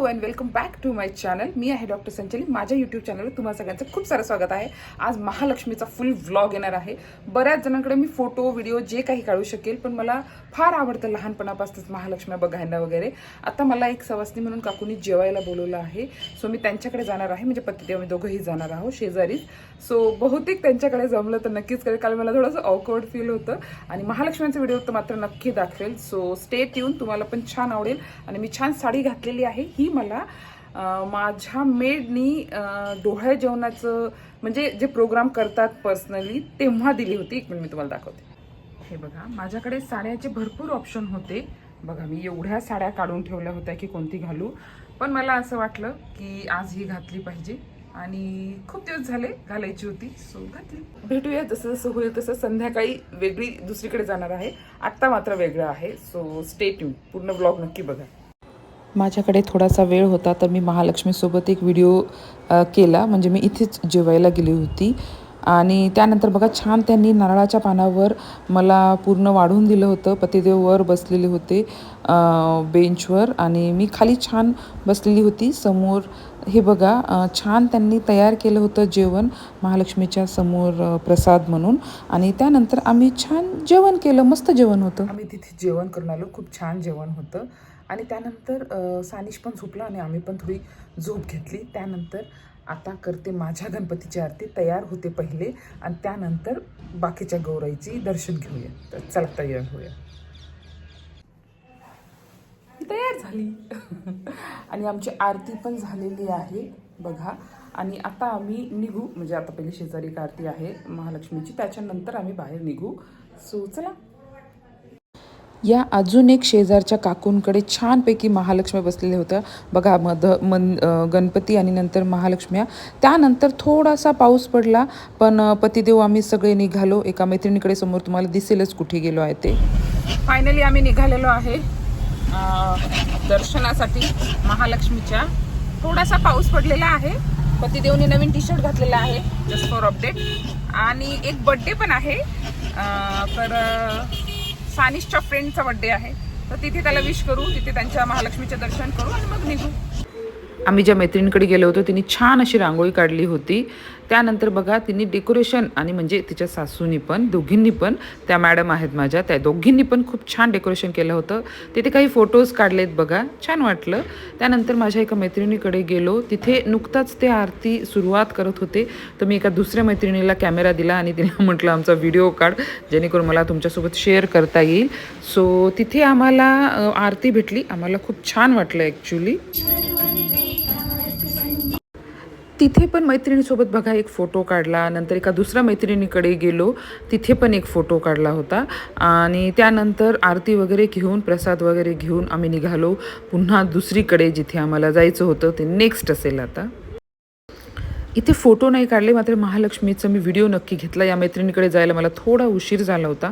Hello and welcome back to my channel मी आहे doctor संचली माझ्या YouTube चॅनलवर तुम्हाला सगळ्यांचं खूप सारं स्वागत आहे. आज महालक्ष्मीचा फुल व्लॉग येणार आहे. बऱ्याच जणांकडे मी फोटो व्हिडिओ जे काही काढू शकेल पण मला फार आवडतं लहानपणापासूनच महालक्ष्मी बघायला वगैरे. आता मला एक सवासनी म्हणून काकूनी जेवायला बोलवलं आहे. सो मी त्यांच्याकडे जाणार आहे. म्हणजे पतिदेव आम्ही दोघंही जाणार आहोत शेजारीच. सो बहुतेक त्यांच्याकडे जमलं तर नक्कीच करेल कारण मला थोडंसं ऑकवर्ड फील होतं. आणि महालक्ष्मीचा व्हिडिओ तर मात्र नक्की दाखवेल. सो स्टेट येऊन तुम्हाला पण छान आवडेल. आणि मी छान साडी घातलेली आहे. ही मला माझ्या मेडनी अं, डोहाळे जेवणाचं म्हणजे जे प्रोग्राम करतात पर्सनली तेव्हा दिली होती. एक मिनिट मी तुम्हाला दाखवते. हे बघा माझ्याकडे साड्याचे भरपूर ऑप्शन होते. बघा मी एवढ्या साड्या काढून ठेवल्या होत्या की कोणती घालू. पण मला असं वाटलं की आज ही घातली पाहिजे. आणि खूप दिवस झाले घालायची होती सो घातली. भेटूया जसं जसं होईल तसं संध्याकाळी वेगळी दुसरीकडे जाणार आहे. आत्ता मात्र वेगळं आहे सो स्टेट पूर्ण ब्लॉग नक्की बघा. माझ्याकडे थोडासा वेळ होता तर मी महालक्ष्मीसोबत एक व्हिडिओ केला. म्हणजे मी इथेच जेवायला गेली होती. आणि त्यानंतर बघा छान त्यांनी नारळाच्या पानावर मला पूर्ण वाढून दिलं होतं. पतिदेव वर बसलेले होते बेंचवर आणि मी खाली छान बसलेली होती. समोर हे बघा छान त्यांनी तयार केलं होतं जेवण महालक्ष्मीच्या समोर प्रसाद म्हणून. आणि त्यानंतर आम्ही छान जेवण केलं. मस्त जेवण होतं. आम्ही तिथे जेवण करून आलो. खूप छान जेवण होतं. आणि त्यानंतर सानिश पण झोपला आणि आम्ही पण थोडी झोप घेतली. त्यानंतर आता करते माझ्या गणपतीची आरती तयार होते पहिले. आणि त्यानंतर बाकीच्या गौराईची दर्शन घेऊया. तर चला तयार होऊया. तयार झाली. आणि आमची आरती पण झालेली आहे बघा. आणि आता आम्ही निघू. म्हणजे आता पहिली शेजारी एक आरती आहे महालक्ष्मीची. त्याच्यानंतर आम्ही बाहेर निघू. सो चला. या अजून एक शेजारच्या काकूंकडे छानपैकी महालक्ष्मी बसलेल्या होत्या. बघा मध मन गणपती आणि नंतर महालक्ष्म्या. त्यानंतर थोडासा पाऊस पडला पण पतिदेव आम्ही सगळे निघालो. एका मैत्रिणीकडे समोर तुम्हाला दिसेलच कुठे गेलो आहे ते. फायनली आम्ही निघालेलो आहे दर्शनासाठी महालक्ष्मीच्या. थोडासा पाऊस पडलेला आहे. पतिदेवने नवीन टी शर्ट घातलेला आहे जस्ट फॉर अपडेट आणि एक बड्डे पण आहे. तर सानिशच्या फ्रेंडचा बड्डे आहे. तर तिथे त्याला विश करू तिथे त्यांच्या महालक्ष्मीचे दर्शन करू आणि मग निघू. आम्ही ज्या मैत्रिणीकडे गेलो होतो तिने छान अशी रांगोळी काढली होती. त्यानंतर बघा तिने डेकोरेशन आणि म्हणजे तिच्या सासूनी पण दोघींनी पण त्या मॅडम आहेत माझ्या त्या दोघींनी पण खूप छान डेकोरेशन केलं होतं. तिथे काही फोटोज काढलेत बघा छान वाटलं. त्यानंतर माझ्या एका मैत्रिणीकडे गेलो तिथे नुकताच ते आरती सुरुवात करत होते. तर मी एका दुसऱ्या मैत्रिणीला कॅमेरा दिला आणि तिने म्हटलं आमचा व्हिडिओ काढ जेणेकरून मला तुमच्यासोबत शेअर करता येईल. सो तिथे आम्हाला आरती भेटली. आम्हाला खूप छान वाटलं ॲक्च्युली तिथे पण मैत्रिणीसोबत बघा एक फोटो काढला. नंतर एका दुसऱ्या मैत्रिणीकडे गेलो तिथे पण एक फोटो काढला होता. आणि त्यानंतर आरती वगैरे घेऊन प्रसाद वगैरे घेऊन आम्ही निघालो. पुन्हा दुसरीकडे जिथे आम्हाला जायचं होतं ते नेक्स्ट असेल आता. इथे फोटो नाही काढले मात्र महालक्ष्मीचा मी व्हिडिओ नक्की घेतला. या मैत्रिणीकडे जायला मला थोडा उशीर झाला होता.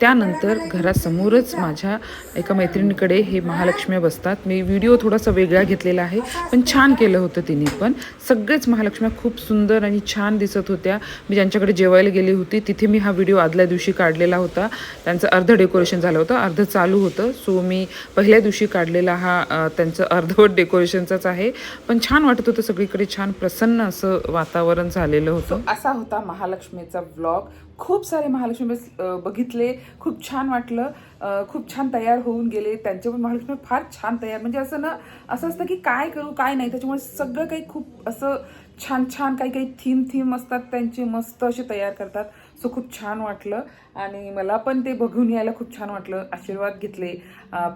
त्यानंतर घरासमोरच माझ्या एका मैत्रिणीकडे हे महालक्ष्मी बसतात. मी व्हिडिओ थोडासा वेगळा घेतलेला आहे पण छान केलं होतं तिने पण. सगळेच महालक्ष्म्या खूप सुंदर आणि छान दिसत होत्या. मी ज्यांच्याकडे जेवायला गेली होती तिथे मी हा व्हिडिओ आदल्या दिवशी काढलेला होता. त्यांचं अर्ध डेकोरेशन झालं होतं अर्ध चालू होतं. सो मी पहिल्या दिवशी काढलेला हा त्यांचं अर्धवट डेकोरेशनचाच आहे. पण छान वाटत होतं सगळीकडे छान प्रसन्न असं वातावरण झालेलं होतं. असा होता महालक्ष्मीचा व्लॉग खूप सारे महालक्ष्मी बघितले. खूप छान वाटलं. खूप छान तयार होऊन गेले. त्यांचे पण महालक्ष्मी फार छान तयार. म्हणजे असं ना असं असतं की काय करू काय नाही. त्याच्यामुळे सगळं काही खूप असं छान छान काही काही थीम थीम असतात. त्यांची मस्त असे तयार करतात. सो खूप छान वाटलं. आणि मला पण ते बघून यायला खूप छान वाटलं. आशीर्वाद घेतले.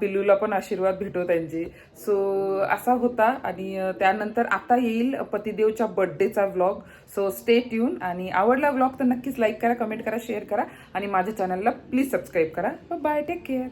पिल्लूला पण आशीर्वाद भेटो त्यांचे. सो असा होता. आणि त्यानंतर आता येईल पतिदेवच्या बड्डेचा व्लॉग सो स्टे ट्यून आणि आवडला व्लॉग तर नक्कीच लाईक करा कमेंट करा शेअर करा. आणि माझ्या चॅनलला प्लीज सबस्क्राईब करा. Bye take Take care.